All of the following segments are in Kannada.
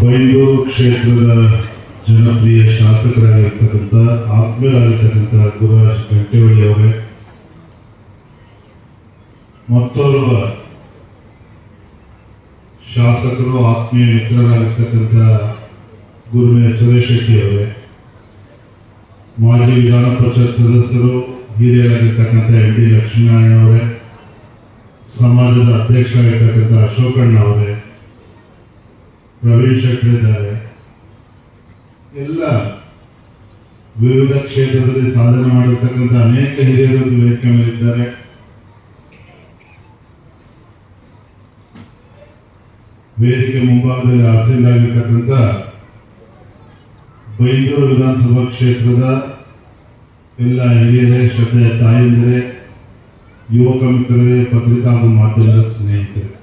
ಬೈಂದೂರು ಕ್ಷೇತ್ರದ ಜನಪ್ರಿಯ ಶಾಸಕರಾಗಿರ್ತಕ್ಕಂಥ ಆತ್ಮೀಯರಾಗಿರ್ತಕ್ಕಂಥ ಗುರುರಾಜ್ ಗಂಟೆವಳ್ಳಿ ಅವರೇ, ಮತ್ತೋರ್ವ ಶಾಸಕರು, ಆತ್ಮೀಯ ಮಿತ್ರರಾಗಿರ್ತಕ್ಕಂಥ ಗುರುಮೆ ಸುರೇಶ್ ಶೆಟ್ಟಿ ಅವರೇ, ಮಾಜಿ ವಿಧಾನ ಪರಿಷತ್ ಸದಸ್ಯರು, ಹಿರಿಯರಾಗಿರ್ತಕ್ಕಂಥ ಎಂ ಡಿ ಲಕ್ಷ್ಮೀನಾರಾಯಣ ಅವರೇ, ಸಮಾಜದ ಅಧ್ಯಕ್ಷರಾಗಿರ್ತಕ್ಕಂಥ ಅಶೋಕಣ್ಣ ಅವರೇ ಶೆಟ್ಟಿ ಎಲ್ಲ ವಿವಿಧ ಕ್ಷೇತ್ರದಲ್ಲಿ ಸಾಧನೆ ಮಾಡಿರ್ತಕ್ಕಂಥ ಅನೇಕ ಹಿರಿಯರು ವೇದಿಕೆ ವೇದಿಕೆ ಮುಂಭಾಗದಲ್ಲಿ ಆಸೀನರಾಗಿರ್ತಕ್ಕಂಥ ಬೈಂದೂರು ವಿಧಾನಸಭಾ ಕ್ಷೇತ್ರದ ಎಲ್ಲ ಹಿರಿಯರೇ, ಶ್ರದ್ಧೆಯ ತಾಯಂದಿರೇ, ಯುವಕ ಮಿತ್ರರೇ, ಪತ್ರಿಕಾ ಹಾಗೂ ಮಾಧ್ಯಮದ ಸ್ನೇಹಿತರೆ.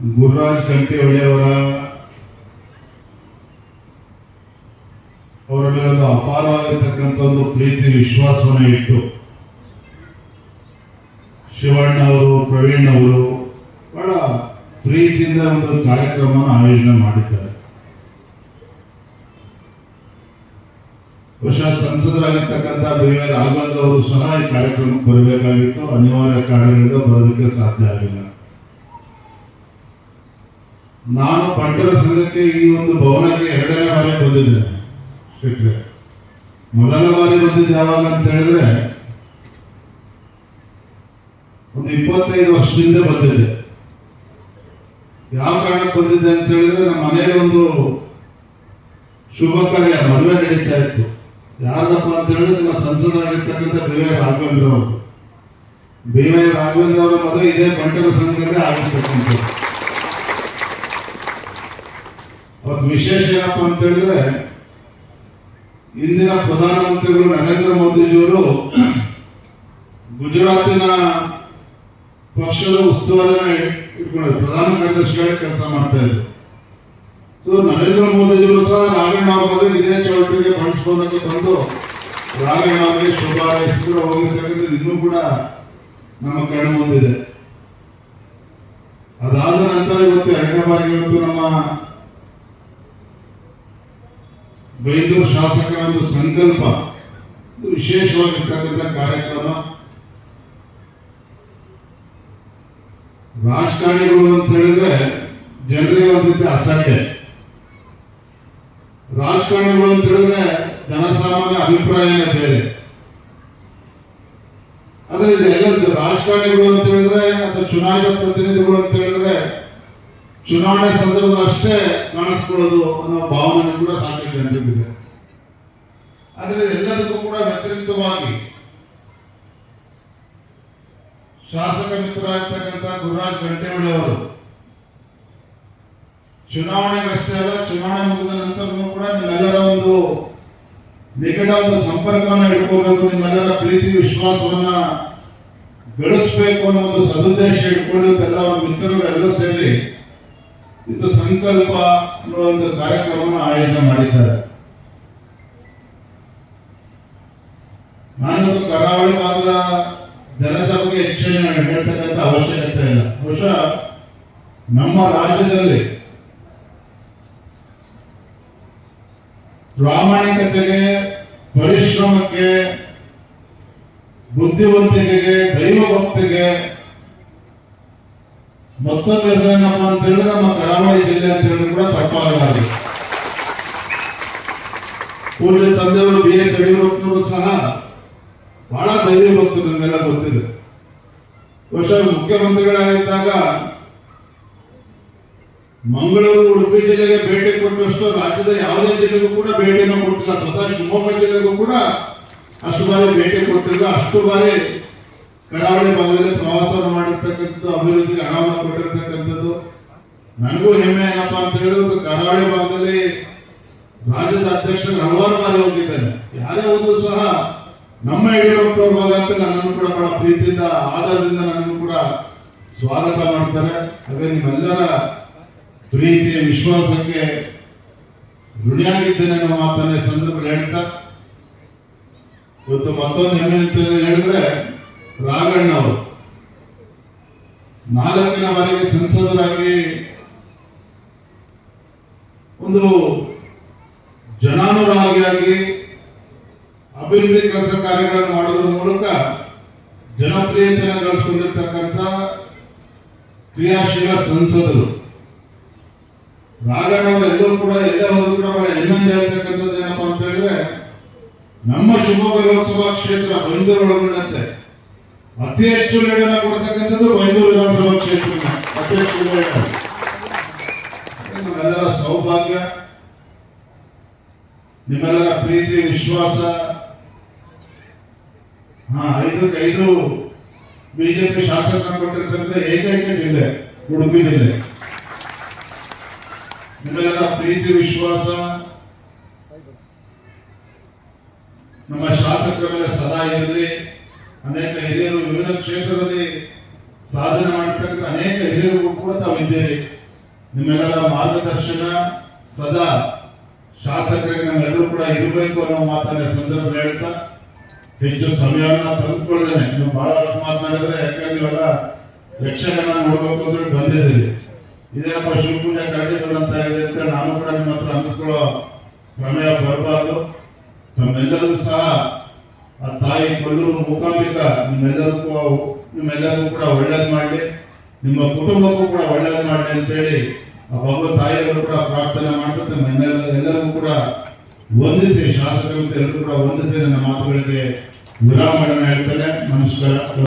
ಗುರುರಾಜ್ ಕಂಠಿಹೊಳ್ಳಿಯವರ ಅವರ ಮೇಲೆ ಒಂದು ಅಪಾರವಾಗಿರ್ತಕ್ಕಂಥ ಒಂದು ಪ್ರೀತಿ, ವಿಶ್ವಾಸವನ್ನು ಇಟ್ಟು ಶಿವಣ್ಣ ಅವರು, ಪ್ರವೀಣ್ ಅವರು ಬಹಳ ಪ್ರೀತಿಯಿಂದ ಒಂದು ಕಾರ್ಯಕ್ರಮವನ್ನು ಆಯೋಜನೆ ಮಾಡಿದ್ದಾರೆ. ಬಹುಶಃ ಸಂಸದರಾಗಿರ್ತಕ್ಕಂಥ ಬಿ ಆರ್ ರಾಘವೇಂದ್ರ ಅವರು ಸಹ ಈ ಕಾರ್ಯಕ್ರಮಕ್ಕೆ ಬರಬೇಕಾಗಿತ್ತು. ಅನಿವಾರ್ಯ ಕಾರಣಗಳಿಂದ ಬರೋದಕ್ಕೆ ಸಾಧ್ಯ ಆಗಿಲ್ಲ. ನಾನು ಪಟ್ಟಣ ಸಂಘಕ್ಕೆ ಈ ಒಂದು ಭವನಕ್ಕೆ ಎರಡನೇ ಬಾರಿ ಬಂದಿದ್ದೇನೆ. ಶೆಟ್ರೆ ಮೊದಲ ಬಾರಿ ಬಂದಿದ್ದು ಯಾವಾಗ ಅಂತ ಹೇಳಿದ್ರೆ ಒಂದು ಇಪ್ಪತ್ತೈದು ವರ್ಷದಿಂದ ಬಂದಿದೆ. ಯಾವ ಕಾರಣಕ್ಕೆ ಬಂದಿದ್ದೆ ಅಂತ ಹೇಳಿದ್ರೆ ನಮ್ಮ ಮನೆಯಲ್ಲಿ ಒಂದು ಶುಭ ಕಾರ್ಯ, ಮದುವೆ ನಡೀತಾ ಇತ್ತು. ಯಾರದಪ್ಪ ಅಂತ ಹೇಳಿದ್ರೆ ನಮ್ಮ ಸಂಸದರಾಗಿರ್ತಕ್ಕಂಥ ಬಿ ವೈ ರಾಘವೇಂದ್ರ ಅವರು. ಬಿ ರಾಘವೇಂದ್ರ ಅವರ ಮದುವೆ ಇದೇ ಬಂಟರ ಸಂಘದಲ್ಲಿ ಆಗಿರ್ತಕ್ಕಂಥದ್ದು ಅವತ್ತು ವಿಶೇಷ ಏನಪ್ಪ ಅಂತ ಹೇಳಿದ್ರೆ, ಇಂದಿನ ಪ್ರಧಾನಮಂತ್ರಿಗಳು ನರೇಂದ್ರ ಮೋದಿಜಿಯವರು ಗುಜರಾತಿನ ಪಕ್ಷದ ಉಸ್ತುವಾರಿನ ಇಟ್ಕೊಂಡು ಪ್ರಧಾನ ಕಾರ್ಯದರ್ಶಿಯಾಗಿ ಕೆಲಸ ಮಾಡ್ತಾ ಇದ್ರು ಸೊ ನರೇಂದ್ರ ಮೋದಿಜಿಯವರು ಸಹ ರಾಘಣ್ಣ ಅವರಿಗೆ ಇದೇ ಚೌಟ್ರಿಗೆ ಬಳಸ್ಕೊಂಡಕ್ಕೆ ಬಂದು ರಾಘಣ್ಣ ಅವರಿಗೆ ಶುಭ ಹೆಸರು ಇನ್ನೂ ಕೂಡ ನಮ್ಮ ಕಣ್ಣು ಮುಂದಿದೆ. ಅದಾದ ನಂತರ ಇವತ್ತು ಎರಡನೇ ಬಾರಿ ಇವತ್ತು ನಮ್ಮ ಬೈಂದೂರು ಶಾಸಕರ ಒಂದು ಸಂಕಲ್ಪ. ವಿಶೇಷವಾಗಿರ್ತಕ್ಕಂಥ ಕಾರ್ಯಕ್ರಮ. ರಾಜಕಾರಣಿಗಳು ಅಂತ ಹೇಳಿದ್ರೆ ಜನರಿಗೆ ಒಂದು ರೀತಿ ಅಸಡ್ಡೆ. ರಾಜಕಾರಣಿಗಳು ಅಂತ ಹೇಳಿದ್ರೆ ಜನಸಾಮಾನ್ಯ ಅಭಿಪ್ರಾಯನೇ ಬೇರೆ. ಆದ್ರೆ ಇದೆಲ್ಲ ರಾಜಕಾರಣಿಗಳು ಅಂತ ಹೇಳಿದ್ರೆ ಅಥವಾ ಚುನಾಯಿತ ಪ್ರತಿನಿಧಿಗಳು ಅಂತ ಹೇಳಿದ್ರೆ ಚುನಾವಣೆ ಸಂದರ್ಭದಲ್ಲಿ ಅಷ್ಟೇ ಕಾಣಿಸ್ಕೊಳ್ಳೋದು ಅನ್ನೋ ಭಾವನೆ ಕೂಡ ಸಾಕಷ್ಟು ಜನರಿಗಿದೆ ಆದರೆ ಎಲ್ಲದಕ್ಕೂ ಕೂಡ ವ್ಯತಿರಿಕ್ತವಾಗಿ ಶಾಸಕ ಮಿತ್ರರಾಗಿರ್ತಕ್ಕಂಥ ಗುರುರಾಜ್ ಗಂಟೆಹೊಳಿ ಅವರು ಚುನಾವಣೆ ಅಷ್ಟೇ ಅಲ್ಲ, ಚುನಾವಣೆ ಮುಗಿದ ನಂತರನೂ ಕೂಡ ನಿಮ್ಮೆಲ್ಲರ ಒಂದು ನಿಕಟ ಒಂದು ಸಂಪರ್ಕವನ್ನು ಇಟ್ಕೋಬೇಕು, ನಿಮ್ಮೆಲ್ಲರ ಪ್ರೀತಿ, ವಿಶ್ವಾಸವನ್ನ ಬೆಳೆಸಬೇಕು ಅನ್ನೋ ಒಂದು ಸದುದ್ದೇಶ ಇಟ್ಕೊಂಡು ಎಲ್ಲ ಅವ್ರ ಮಿತ್ರರು ಎಲ್ಲ ಸೇರಿ ಇದು ಸಂಕಲ್ಪ ಒಂದು ಕಾರ್ಯಕ್ರಮವನ್ನು ಆಯೋಜನೆ ಮಾಡಿದ್ದಾರೆ. ನಾನೊಂದು ಕರಾವಳಿ ಭಾಗದ ಜನತೆ ಬಗ್ಗೆ ಹೆಚ್ಚಿನ ಹೇಳ್ತಕ್ಕಂಥ ಅವಶ್ಯಕತೆ ಇಲ್ಲ. ಬಹುಶಃ ನಮ್ಮ ರಾಜ್ಯದಲ್ಲಿ ಪ್ರಾಮಾಣಿಕತೆಗೆ, ಪರಿಶ್ರಮಕ್ಕೆ, ಬುದ್ಧಿವಂತಿಕೆಗೆ ದೈವ ಭಕ್ತಿಗೆ ಮತ್ತೊಂದು ಹೆಸರು ಏನಪ್ಪ ಅಂತ ಹೇಳಿದ್ರೆ ನಮ್ಮ ಕರಾವಳಿ ಜಿಲ್ಲೆ ಅಂತ ಹೇಳಿದ್ರು ಕೂಡ ತಪ್ಪಾಗಲಾರದು ಪೂರ್ವ ತಂದೆಯವರು ಬಿ ಎಸ್ ಯಡಿಯೂರಪ್ಪನವರು ಸಹ ಬಹಳ ದೈವ ಭಕ್ತರು ನಮಗೆಲ್ಲ ಗೊತ್ತಿದೆ ಬಹುಶಃ ಮುಖ್ಯಮಂತ್ರಿಗಳಾಗಿದ್ದಾಗ ಮಂಗಳೂರು ಉಡುಪಿ ಜಿಲ್ಲೆಗೆ ಭೇಟಿ ಕೊಟ್ಟಷ್ಟು ರಾಜ್ಯದ ಯಾವುದೇ ಜಿಲ್ಲೆಗೂ ಕೂಡ ಭೇಟಿನ ಕೊಟ್ಟಿಲ್ಲ ಸ್ವತಃ ಶಿವಮೊಗ್ಗ ಜಿಲ್ಲೆಗೂ ಕೂಡ ಅಷ್ಟು ಬಾರಿ ಭೇಟಿ ಕೊಟ್ಟಿಲ್ಲ ಅಷ್ಟು ಬಾರಿ ಕರಾವಳಿ ಭಾಗದಲ್ಲಿ ಪ್ರವಾಸ ಮಾಡಿರ್ತಕ್ಕಂಥದ್ದು, ಅಭಿವೃದ್ಧಿಗೆ ಹಣವನ್ನು ಕೊಟ್ಟಿರ್ತಕ್ಕಂಥದ್ದು. ನನಗೂ ಹೆಮ್ಮೆ ಏನಪ್ಪ ಅಂತ ಹೇಳಿದ್ರೆ ಕರಾವಳಿ ಭಾಗದಲ್ಲಿ ರಾಜ್ಯದ ಅಧ್ಯಕ್ಷರು ಹಲವಾರು ಬಾರಿ ಹೋಗಿದ್ದೇನೆ ಯಾರೇ ಹೋದ್ರು ಸಹ ನಮ್ಮ ಯಡಿಯೂರಪ್ಪ ಭಾಗ ಅಂತ ನನ್ನನ್ನು ಕೂಡ ಬಹಳ ಪ್ರೀತಿಯಿಂದ ಆಧಾರದಿಂದ ನನ್ನನ್ನು ಕೂಡ ಸ್ವಾಗತ ಮಾಡ್ತಾರೆ. ಹಾಗೆ ನಿಮ್ಮೆಲ್ಲರ ಪ್ರೀತಿ ವಿಶ್ವಾಸಕ್ಕೆ ಋಣಿಯಾಗಿದ್ದೇನೆ ಅನ್ನೋ ಮಾತನ್ನ ಸಂದರ್ಭ ಹೇಳ್ತಾ, ಇವತ್ತು ಮತ್ತೊಂದು ಹೆಮ್ಮೆ ಅಂತ ಹೇಳಿದ್ರೆ ರಾಘಣ್ಣ ಅವರು ನಾಲ್ಕನೇ ಬಾರಿಗೆ ಸಂಸದರಾಗಿ ಒಂದು ಜನಾನುರಾಗಿಯಾಗಿ ಅಭಿವೃದ್ಧಿ ಕೆಲಸ ಕಾರ್ಯಗಳನ್ನು ಮಾಡೋದ್ರ ಮೂಲಕ ಜನಪ್ರಿಯತೆಯನ್ನು ಗಳಿಸಿಕೊಂಡಿರ್ತಕ್ಕಂಥ ಕ್ರಿಯಾಶೀಲ ಸಂಸದರು. ರಾಘಣ್ಣ ಎಲ್ಲರೂ ಕೂಡ ಎಲ್ಲ ಹೋದ್ರು ಕೂಡ ಬಹಳ ಹೆಮ್ಮೆ ಏನಪ್ಪಾ ಅಂತ ಹೇಳಿದ್ರೆ, ನಮ್ಮ ಶಿವಮೊಗ್ಗ ಲೋಕಸಭಾ ಕ್ಷೇತ್ರ ಒಳಗೊಂಡಂತೆ. ಅತಿ ಹೆಚ್ಚು ಲೀಡನ್ನ ಕೊಡ್ತಕ್ಕಂಥದ್ದು ಮೈಸೂರು ವಿಧಾನಸಭಾ ಕ್ಷೇತ್ರ ಅತಿ ಹೆಚ್ಚು ನಮ್ಮೆಲ್ಲರ ಸೌಭಾಗ್ಯ, ನಿಮ್ಮೆಲ್ಲರ ಪ್ರೀತಿ, ವಿಶ್ವಾಸ. ಹಾ, ಐದಕ್ಕೆ ಐದು ಬಿಜೆಪಿ ಶಾಸಕರು ಕೊಟ್ಟಿರ್ತಕ್ಕಂಥ ಏಕೈಕ ಜಿಲ್ಲೆ, ಉಡುಪಿ ಜಿಲ್ಲೆ. ನಿಮ್ಮೆಲ್ಲರ ಪ್ರೀತಿ, ವಿಶ್ವಾಸ. ನಮ್ಮ ಶಾಸಕರ ಮೇಲೆ ಸದಾ ಇರಲಿ. ಅನೇಕ ಹಿರಿಯರು ವಿವಿಧ ಕ್ಷೇತ್ರದಲ್ಲಿ ಸಾಧನೆ ಮಾಡತಕ್ಕಂಥ ಅನೇಕ ಹಿರಿಯರು ಕೂಡ ತಾವಿದ್ದೇವೆ. ನಿಮ್ಮೆಲ್ಲರ ಮಾರ್ಗದರ್ಶನ ಸದಾ ಶಾಸಕರಿಗೆ ನಮ್ಮೆಲ್ಲರೂ ಕೂಡ ಇರಬೇಕು ಅನ್ನೋ ಮಾತನ್ನ ಸಂದರ್ಭ ಹೇಳ್ತಾ ಹೆಚ್ಚು ಸಮಯವನ್ನ ತಂದುಕೊಳ್ತೇನೆ ನೀವು ಬಹಳಷ್ಟು ಮಾತನಾಡಿದ್ರೆ ಯಾಕಂದ್ರೆ ನೀವೆಲ್ಲ ಯಕ್ಷಗಾನ ನೋಡ್ಬೇಕು ಅಂದ್ರೆ ಬಂದಿದ್ದೀರಿ ಇದೇನಪ್ಪ ಶಿವಪೂಜೆ ಕರಡಿ ಬಂದಂತ ಇದೆ ಅಂತ ನಾನು ಕೂಡ ನಿಮ್ಮ ಹತ್ರ ಅನ್ನಿಸ್ಕೊಳ್ಳೋ ಪ್ರಮೇಯ ಬರಬಾರ್ದು. ತಮ್ಮೆಲ್ಲರಿಗೂ ಸಹ ಆ ತಾಯಿ ಕೊಲ್ಲೂರು ಮೂಕಾಂಬಿಕ ನಿಮ್ಮೆಲ್ಲರಿಗೂ ನಿಮ್ಮೆಲ್ಲರಿಗೂ ಕೂಡ ಒಳ್ಳೇದು ಮಾಡಲಿ. ನಿಮ್ಮ ಕುಟುಂಬಕ್ಕೂ ಕೂಡ ಒಳ್ಳೇದು ಮಾಡಲಿ ಅಂತೇಳಿ ಆ ಭಗವ ತಾಯಿಯವರು ಕೂಡ ಪ್ರಾರ್ಥನೆ ಮಾಡ್ತಾ ನಮ್ಮೆಲ್ಲ ಎಲ್ಲರಿಗೂ ಕೂಡ ವಂದಿಸಿ, ಶಾಸಕರು ಎಲ್ಲರೂ ಕೂಡ ವಂದಿಸಿ ನನ್ನ ಮಾತುಗಳಿಗೆ ವಿರಾಮಗಳನ್ನು ಹೇಳ್ತೇನೆ ನಮಸ್ಕಾರ.